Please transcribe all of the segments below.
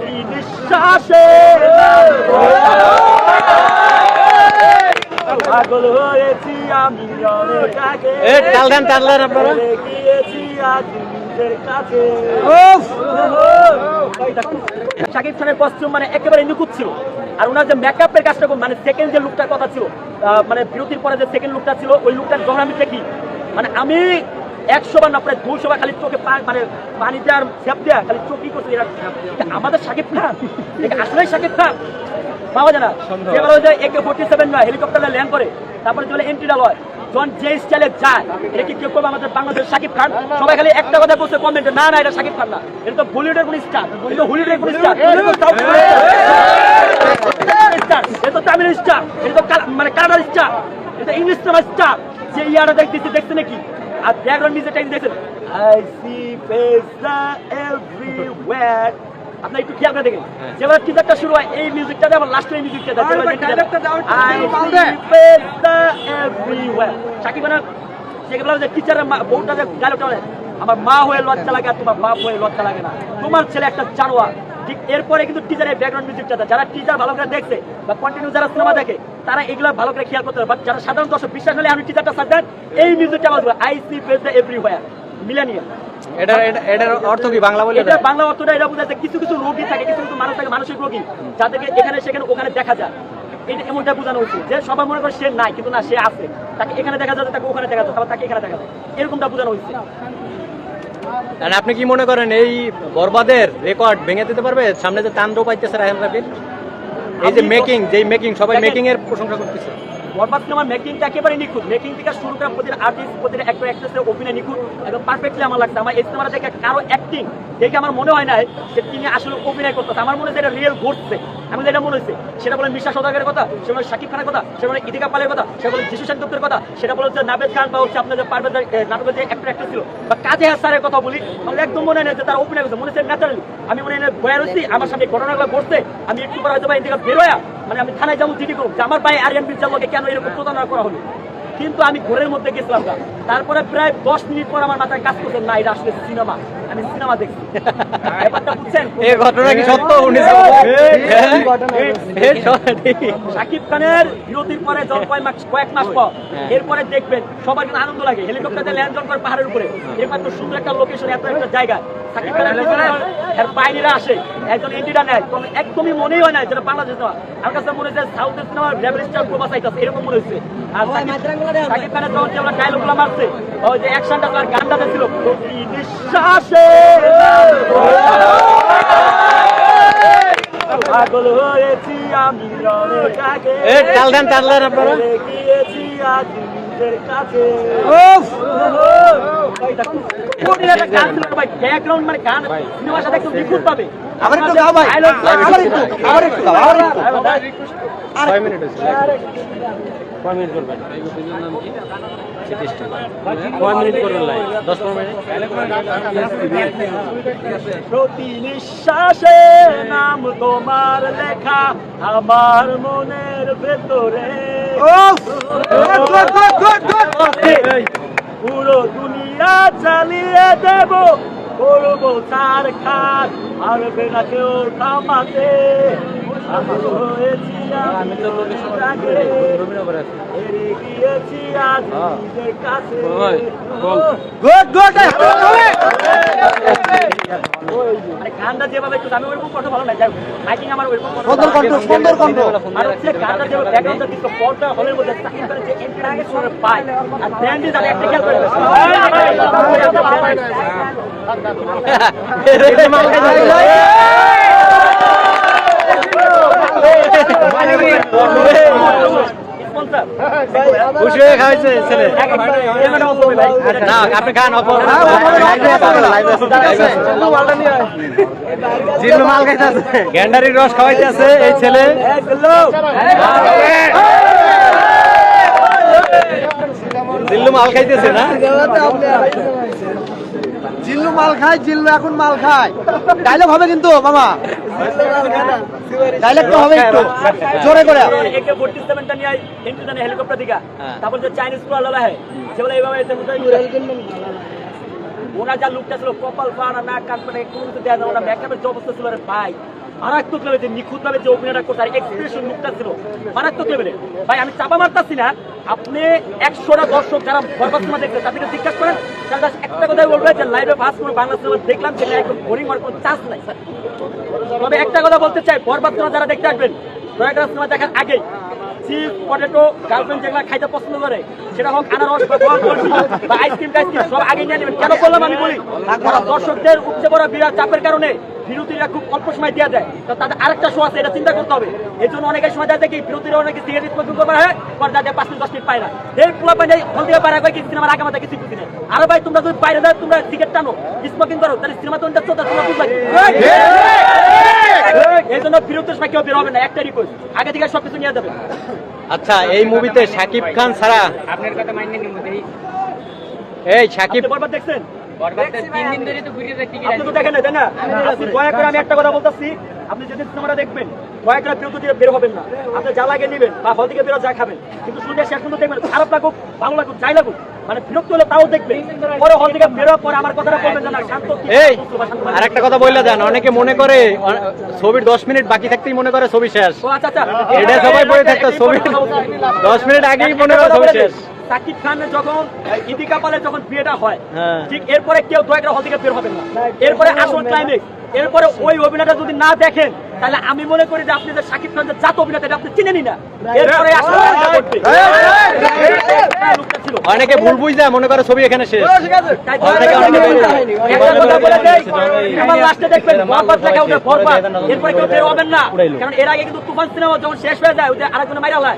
নিঃশ্বাসে পাগল হয়েছি আমি টাল দেন। গিয়েছি আজ শাকিব খানের কস্টিউম মানে একেবারে নিখুঁত ছিল। আর ওনার যে মেকআপের কাজটা মানে সেকেন্ড যে লুকটার কথা ছিল মানে বিরতির পরে যে সেকেন্ড লুকটা ছিল, ওই লুকটা যখন আমি দেখি মানে আমি একশো বার না প্রায় দুশো বার খালি চোখে মানে পানিতে আর স্যাপ দেয়া খালি চোখ কি করছে এরা? আমাদের শাকিব খান। এটা আসলেই শাকিব খান। পাওয়া যায় না। এবার ওই যে একে ফোর্টি সেভেন নয় হেলিকপ্টারে ল্যান্ড করে তারপরে চলে এন্ট্রিটা হয়। যখন যে স্টাইলে যায় এটা কি কেউ করবে আমাদের বাংলাদেশ শাকিব খান? সবাই খালি একটা কথা বলছে কমেন্টে না না এটা শাকিব খান না। এটা তো বলিউডের কোন স্টার এটা তো হলিউডের কোন স্টার এটা স্টার এটা তো তামিল স্টার এটা তো মানে কানাডার স্টার এটা ইংলিশ স্টার যে ইয়াটা দেখতেছে দেখছে নাকি? আর ব্যাকগ্রাউন্ড মিউজিকটা দেখছেন আই সি ফেস এভরিওয়্যার আপনি একটু খেয়াল করে দেখেন। যেবার টিজারটা শুরু হয় এই মিউজিকটা দেয় আবার লাস্টের এই মিউজিকটা দেয় I see. Face everywhere Sakib যেগুলো যে টিচারের বউটা যে ডায়লগটা আমার মা হয়ে লজ্জা লাগে আর তোমার বাপ হয়ে লজ্জা লাগে না। তোমার ছেলে একটা জানোয়ার। ঠিক এরপরে কিন্তু টিচারের ব্যাকগ্রাউন্ড মিউজিকটা। যারা টিচার ভালো করে দেখছে বা কন্টিনিউ যারা সিনেমা দেখে তারা এগুলো ভালো করে খেয়াল করতে হবে বাট যারা সাধারণ দর্শক বিশ্বাস হলে আমি টিচারটা সাথ দেন এই মিউজিকটা বাজবে I see face the everywhere মিলানিয়া এটা এটা- এটার অর্থ কি? বাংলা বলে এটা বাংলা অর্থটা এটা বোঝাচ্ছে কিছু কিছু রোগী থাকে কিছু কিছু মানুষ থাকে মানসিক রোগী যাদেরকে এখানে সেখানে ওখানে দেখা যায়। এটা এমনটা বোঝানো উচিত যে সবাই মনে করে সে নাই কিন্তু না সে আছে। তাকে এখানে দেখা যাচ্ছে তাকে ওখানে দেখা যাচ্ছে তাকে এখানে দেখা যাচ্ছে। এরকমটা বোঝানো উচিত। আর আপনি কি মনে করেন এই বরবাদের রেকর্ড ভেঙে দিতে পারবে? সামনে যে তান্ডব পাইতেছে রায়হান রাফির এই যে মেকিং যেই মেকিং সবাই মেকিং এর প্রশংসা করতেছে। বরবাদ সিনেমার মেকিংটা একেবারে নিখুঁত। মেকিং থেকে শুরু করে প্রতিটা আর্টিস্ট প্রতিটা অ্যাক্টর অ্যাক্ট্রেসের অভিনয় নিখুঁত একদম পারফেক্টলি আমার লাগছে। আমার এই সিনেমাটা দেখে কারও অ্যাক্টিং দেখে আমার মনে হয় না যে তিনি আসলে অভিনয় করতেছে। আমার মনে হয় এটা রিয়েল ঘটছে। আমি যেটা মনে হচ্ছে সেটা বলে মিশা সদাগরের কথা, সেটা বলে শাকিব খানের কথা, সেটা বলে ইদিকা পালের কথা, সেটা বলে যিশু সেনগুপ্তের কথা, সেটা বলে হচ্ছে নাবেদ খান বা হচ্ছে আপনার যে পারভেজ নাটকের যে অ্যাক্টর অ্যাক্টর ছিল, বা কাজে হাসারের কথা বলি আমার একদম মনে হয় না যে তারা অভিনয় করছে মনে হচ্ছে ন্যাচারালি আমি মনে হয় না বয়া রয়েছি আমার সামনে ঘটনাগুলো ঘটছে, আমি একটু পরে হয়তো বা এদিকে বেরোয়া মানে আমি থানায় যাব, চিঠি করুক যে আমার ভাই আরিয়ান লোকে কেন এরকম প্রতারণা করা হলো? কিন্তু আমি ঘরের মধ্যে গেছিলাম তারপরে প্রায় দশ মিনিট পর আমার মাথায় কাজ করছে, না, এটা আসলে সিনেমা আমি সিনেমা দেখছি। ব্যাপারটা বুঝছেন? এই ঘটনা কি সত্য? উনি শাকিব খানের বিরতির পরে কয়েক মাস কয়েক মাস পর। হ্যাঁ। এরপরে দেখবেন সবার কিন্তু আনন্দ লাগে। হেলিকপ্টারে ল্যান্ড যখন করে পাহাড়ের উপরে। এরপর তো সুন্দর একটা লোকেশন এত একটা জায়গা। শাকিব খানের এর বাইরেরা আসে। একজন এন্ট্রিটা নেয়। তখন একদমই মনেই হয় না যেটা বাংলাদেশ সিনেমা। আমার কাছে মনে হচ্ছে সাউথের সিনেমার লেভেল স্টার প্রবাস আইতাছে এরকম মনে হচ্ছে। আর শাকিব খানের যখন যেগুলো ডায়লগুলো মারছে ওই যে অ্যাকশনটা আর গানটা ছিল নিঃশ্বাসে পাগল হয়েছি আমি টাল দেন, টাল দেন আপনারা। গিয়েছি আজ নিজের কাছে ব্যাকগ্রাউন্ড মানে গান সিনেমার সাথে একদম নিখুঁত পাবে। আবার একটু গাও ভাই, আবার একটু, আবার একটু গাও, আবার একটু। ছয় মিনিট হয়েছে। কয় মিনিট করবেন। কয় মিনিট করবেন লাইভ দশ মিনিট। প্রতি নিঃশ্বাসে নাম তোমার লেখা আমার মনের ভেতরে। পুরো দুনিয়া চালিয়ে দেব। করব তার খাত। আর বেড়া কেউ থামাতে আমি যেভাবে একটু আমি ভালো না যাই আমার ওইরকম কথা সুন্দর কণ্ঠ পর্দা হলের পায় স্পন্সর গ্যান্ডারির রস খাওয়াইতেছে এই ছেলে মাল খাইতেছে না? জিল্লু মাল খায়, জিল্লু এখন মাল খায়। ডাইলগ হবে কিন্তু, মামা। ডাইলগ তো হবে একটু। জোরে করে। তারপর যে লুকটা ছিল কপাল পাড়া নাক কান পাড়া কোনো কিছু দেয় না ওরা মেকআপের যে অবস্থা ছিল রে ভাই মারাত্মক লেভেলে যে নিখুঁত ভাবে যে অভিনয়টা করছে আর এক্সপ্রেশন মুখটা ছিল মারাত্মক লেভেলে ভাই আমি চাপা মারতাছি না। আপনি একশোটা দর্শক যারা বরবাদ সিনেমা দেখছে তাদেরকে জিজ্ঞাসা করেন তারা একটা কথাই বলবে যে লাইভে বাংলা সিনেমা দেখলাম সেটা একদম বোরিং হওয়ার কোনো চান্স নাই। তবে একটা কথা বলতে চাই বরবাদ সিনেমা যারা দেখতে আসবেন দয়া সিনেমা দেখার আগেই চিপস পটেটো গার্লফ্রেন্ড যেগুলো খাইতে পছন্দ করে সেটা হোক আনারস বা ফল ফল বা আইসক্রিম টাইসক্রিম সব আগে নিয়ে নেবেন। কেন বললাম আমি বলি? দর্শকদের উপচে পড়া বিরাট চাপের কারণে বিরতিরা খুব অল্প সময় দেওয়া যায়। তো তাদের আরেকটা শো আছে এটা চিন্তা করতে হবে। এই জন্য অনেকের সময় যায় দেখি বিরতিরা অনেকে সিগারেট স্মোকিং করবার হয় পর যাদের পাঁচ মিনিট দশ মিনিট পায় না। এই পোলা পাই হল থেকে বাইরে হয় কি সিনেমার আগে মাথা কিছু বুঝি না আরে ভাই তোমরা যদি বাইরে যায় তোমরা সিগারেট টানো স্মোকিং করো তাহলে সিনেমা তো চলতে তোমরা বুঝবে এই জন্য বিরতির সময় কেউ বের হবে না একটা রিকোয়েস্ট আগে থেকে সবকিছু নিয়ে যাবে। আচ্ছা এই মুভিতে শাকিব খান ছাড়া আপনার কথা মাইনে নিব এই এই শাকিব দেখছেন? দিন ঘুরে টিকিট আপনি তো দেখেন না, তাই না? আপনি দয়া করে আমি একটা কথা বলতেছি আপনি যদি সিনেমাটা দেখবেন দয়া করে বিরতি দিয়ে বের হবেন না। আপনি যা লাগে নেবেন বা হল থেকে বেরো যা খাবেন কিন্তু শুনলে শেষ পর্যন্ত দেখবেন খারাপ লাগুক ভালো লাগুক যাই লাগুক মানে বিরক্ত হলে তাও দেখবেন পরে হল থেকে বেরোর পরে আমার কথাটা বলবেন না শান্ত এই আর একটা কথা বললে যান অনেকে মনে করে ছবির দশ মিনিট বাকি থাকতেই মনে করে ছবি শেষ। ও আচ্ছা আচ্ছা। এটা সবাই বলে থাকতো ছবির দশ মিনিট আগেই মনে করে ছবি শেষ। সাকিব খানের যখন ইদিকা কাপালে যখন বিয়েটা হয় হ্যাঁ। ঠিক এরপরে কেউ দয়া করে হল থেকে বের হবেন না এরপরে আসল ক্লাইমেক্স এরপরে ওই অভিনয়টা যদি না দেখেন তাহলে আমি মনে করি যে আপনি যে সাকিব খান যে জাত অভিনেতা আপনি চিনেনি না এরপরে আসল অনেকে ভুল বুঝে মনে করে ছবি এখানে শেষ। কিন্তু শেষ হয়ে হয়ে।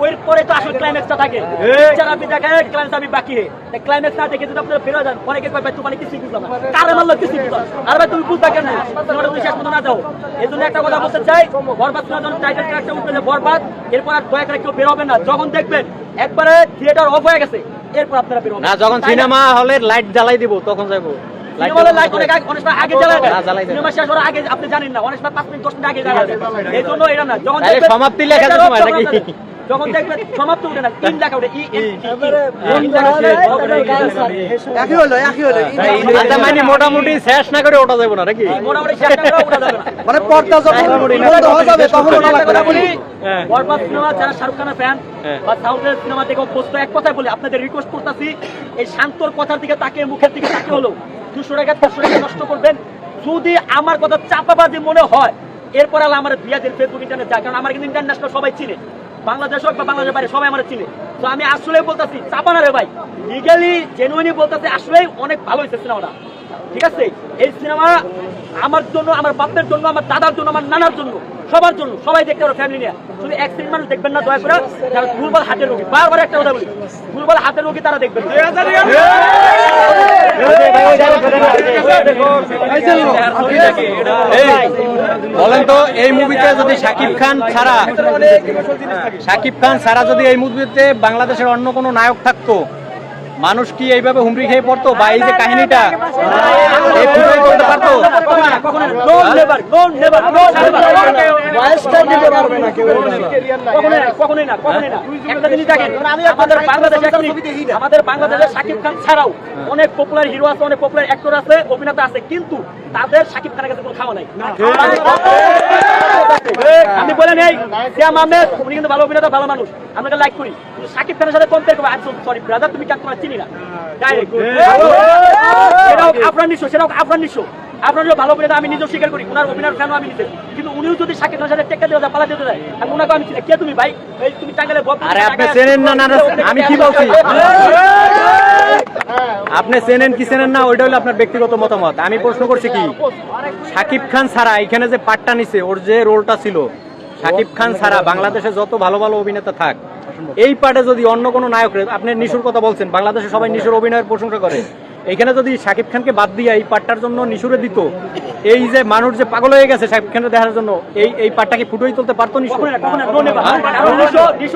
ওর পরে তো আসল ক্লাইম্যাক্সটা থাকে। আপনি দেখেন ক্লাইম্যাক্স আমি বাকি ক্লাইম্যাক্স না দেখে যদি আপনারা বের যান অনেকে কয় ভাই তোমার কিছু বুঝলাম কারে মারলো কিছু বুঝলাম আর ভাই তুমি বুঝবা কেন? তোমার তুমি শেষ পর্যন্ত না যাও। এই জন্য একটা কথা বলতে চাই বরবাদ টাইটেল ক্যারেক্টার উঠবে বরবাদ। এরপর আর দয়া করে কেউ বেরোবেন না। যখন দেখবেন একবারে থিয়েটার অফ হয়ে গেছে এরপর আপনারা বেরোবেন না যখন সিনেমা হলে লাইট জ্বালাই দিব তখন যাব আপনি জানেন না অনেক সময় পাঁচ মিনিট দশ মিনিট আগে জ্বালায় এই জন্য এটা না যখন সমাপ্তি লেখা? যখন দেখবেন সমাপ্ত উঠে না তিন লেখা উঠে ই এন একই হলো একই হলো আচ্ছা মানে মোটামুটি শেষ না করে ওটা যাব না নাকি মোটামুটি শেষ না করে উঠা যাবে না। মানে পর্দা যখন বন্ধ হয়ে যাবে তখন ওটা কথা বলি হ্যাঁ। বরবাদ সিনেমা যারা শাহরুখ খানের ফ্যান। বা সাউথের সিনেমা দেখে অভ্যস্ত এক কথাই বলি আপনাদের রিকোয়েস্ট করতেছি এই শান্তর কথার দিকে তাকে মুখের দিকে তাকে হলো দুশো টাকা চারশো টাকা নষ্ট করবেন যদি আমার কথা চাপাবাজি মনে হয় এরপর আমার বিয়া দিন ফেসবুক ইন্টারনেট যায় কারণ আমার কিন্তু ইন্টারন্যাশনাল সবাই চিনে বাংলাদেশ হোক বা বাংলাদেশের বাইরে সবাই আমার চিনে। তো আমি আসলে বলতেছি চাপা না রে ভাই। লিগালি জেনুইনি বলতেছি আসলেই অনেক ভালো হয়েছে সিনেমাটা। ঠিক আছে? এই সিনেমা আমার জন্য আমার বাপের জন্য আমার দাদার জন্য আমার নানার জন্য সবার জন্য সবাই দেখতে পারো ফ্যামিলি নিয়ে। শুধু এক শ্রেণির মানুষ দেখবেন না দয়া করে। যারা দুর্বল হাতের রোগী বারবার একটা কথা বলি দুর্বল হাতের রোগী তারা দেখবেন। বলেন তো। এই মুভিতে যদি শাকিব খান ছাড়া শাকিব খান ছাড়া যদি এই মুভিতে বাংলাদেশের অন্য কোনো নায়ক থাকতো মানুষ কি এইভাবে হুমড়ি খেয়ে পড়তো? বা এই যে কাহিনীটা করতে পারতো? আমাদের খান ছাড়াও অনেক পপুলার হিরো আছে অনেক পপুলার অ্যাক্টর আছে অভিনেতা আছে কিন্তু তাদের শাকিব খানের কাছে কোনো খাওয়া নাই। আমি বলে নেই শ্যাম আহমেদ উনি কিন্তু ভালো অভিনেতা ভালো মানুষ। আমরা লাইক করি। শাকিব খানের সাথে কম্পেয়ার করব সরি ব্রাদার তুমি কেন তোমার চিনি না ডাইরেক্ট সেটাও আপনার নিশ্চয় সেটাও আপনার নিশ্চয় আপনার ভালো অভিনেতা আমি নিজেও স্বীকার করি ওনার অভিনয়ের ফ্যানও আমি নিজে কিন্তু উনিও যদি শাকিব খানের সাথে টেক্কা দিয়ে পালা দিতে যায় আমি ওনাকে আমি কে তুমি ভাই এই তুমি টাঙ্গালে আরে আপনি চেনেন না না না, আমি কি বলছি আপনি চেনেন কি চেনেন না ওইটা হলো আপনার ব্যক্তিগত মতামত আমি প্রশ্ন করছি কি শাকিব খান ছাড়া এখানে যে পাটটা নিছে ওর যে রোলটা ছিল শাকিব খান ছাড়া বাংলাদেশে যত ভালো ভালো অভিনেতা থাক এই পার্টে যদি অন্য কোনো নায়ক আপনি নিশুর কথা বলছেন বাংলাদেশে সবাই নিশুর অভিনয়ের প্রশংসা করে। এখানে যদি শাকিব খানকে বাদ দিয়ে এই পার্টটার জন্য নিশুরে দিত এই যে মানুষ যে পাগল হয়ে গেছে সাকিব খানকে দেখার জন্য এই এই পাটটা কি ফুটোই তুলতে পারতো নিশো?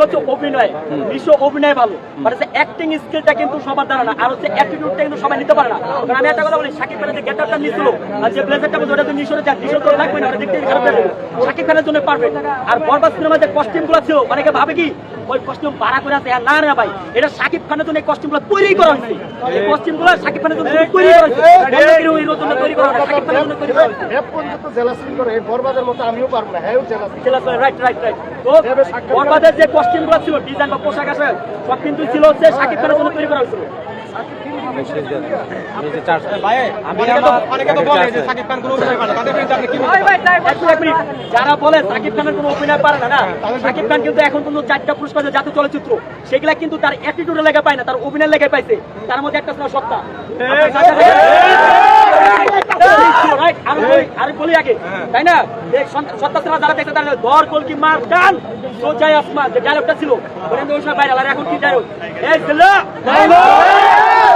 হচ্ছে অভিনয়। নিশো অভিনয় ভালো। মানে অ্যাক্টিং স্কিলটা কিন্তু সবার দ্বারা না আর হচ্ছে অ্যাটিটিউডটা কিন্তু সবাই নিতে পারে না। কারণ আমি একটা কথা বলি শাকিব খানের যে গেটআপটা নিছিল আর যে ব্লেজারটা বলছে ওটা তো নিশোরে তো লাগবে না ওটা দেখতে খারাপ শাকিব খানের জন্য পারফেক্ট আর বরবাদ সিনেমার যে কস্টিউমগুলো ছিল অনেকে ভাবে কি ওই কস্টিউম ভাড়া করে আছে না রে ভাই এটা সাকিব খানের জন্য এই কস্টিউমগুলো তৈরি করা হয়েছে এই কস্টিউমগুলো সাকিব খানের জন্য তৈরি করা হয়েছে জন্য তৈরি করা হয়েছে তৈরি করা হয়েছে রাইট রাইট রাইট তো বরবাদের যে কস্টিউমগুলো ছিল ডিজাইন বা পোশাক আছে সব কিন্তু ছিল হচ্ছে সাকিব খানের জন্য তৈরি করা হয়েছিল এক মিনিট, এক মিনিট। যারা বলে সাকিব খানের কোনো অভিনয় পারে না সাকিব খান কিন্তু এখন পর্যন্ত চারটা পুরস্কার জাতীয় চলচ্চিত্র, সেগুলা কিন্তু তার অ্যাটিটিউডে লেগে পায় না, তার অভিনয় লেগে পাইছে। তার মধ্যে একটা ছিল সত্তা। তাই না? সত্তা তারা দর কলকি মার টান সোজাই আসমান, যে ডায়লগটা ছিল। এখন কি এই জিল্লা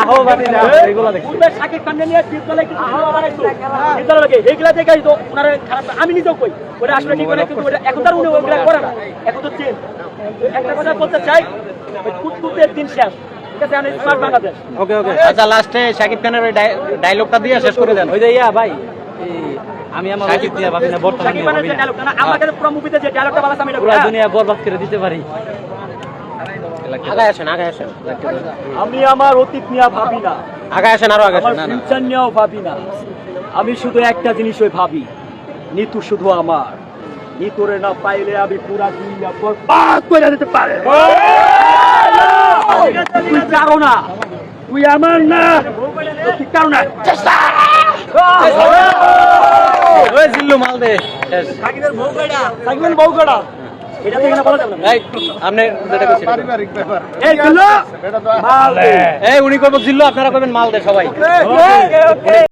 আহো বাতি যা এগুলো দেখছি। পূর্বে শাকিব খানকে নিয়ে বিদ্যালয়ে কিছু সিনেমা বানাইতো। বিদ্যালয়ে এইগুলা দেখেই তো ওনারা খারাপ আমি নিজেও কই ওটা আসলে কি করে কিন্তু ওটা এখন তার উনি ওইগুলা করে না। এখন তো চেঞ্জ একটা কথা বলতে চাই দিন শেষ। ঠিক আমি ওকে ওকে। আচ্ছা লাস্টে সাকিব খানের ডায়লগটা দিয়ে শেষ করে দেন। ওই যে ইয়া ভাই আমি আমার সাকিব দিয়া ভাবি না বর্তমানে যে আমার কাছে পুরো যে ডায়লগটা বানাইছে আমি এটা পুরো। দুনিয়া বরবাদ করে দিতে পারি। আগায় আসেন আগায় আসেন। আমি আমার অতীত নিয়ে ভাবি না। আগায় আসেন আরও আগায় আসেন ফিউচার নিয়েও ভাবি না। আমি শুধু একটা জিনিসই ভাবি নিতু শুধু আমার। নিতুরে না পাইলে আমি পুরা দুনিয়া করে দিতে পারে। তুই কারও না তুই আমার না তুই কারও না চেষ্টা! ওই জিল্লু মাল দে। শেষ থাকবেন বউগড়া এটা তো এখানে বলা যাবে না। এই আপনি যেটা কইছিলেন এই জিল্লু! মাল এই উনি কইব জিল্লু আপনারা কইবেন মাল দে সবাই। ওকে ওকে।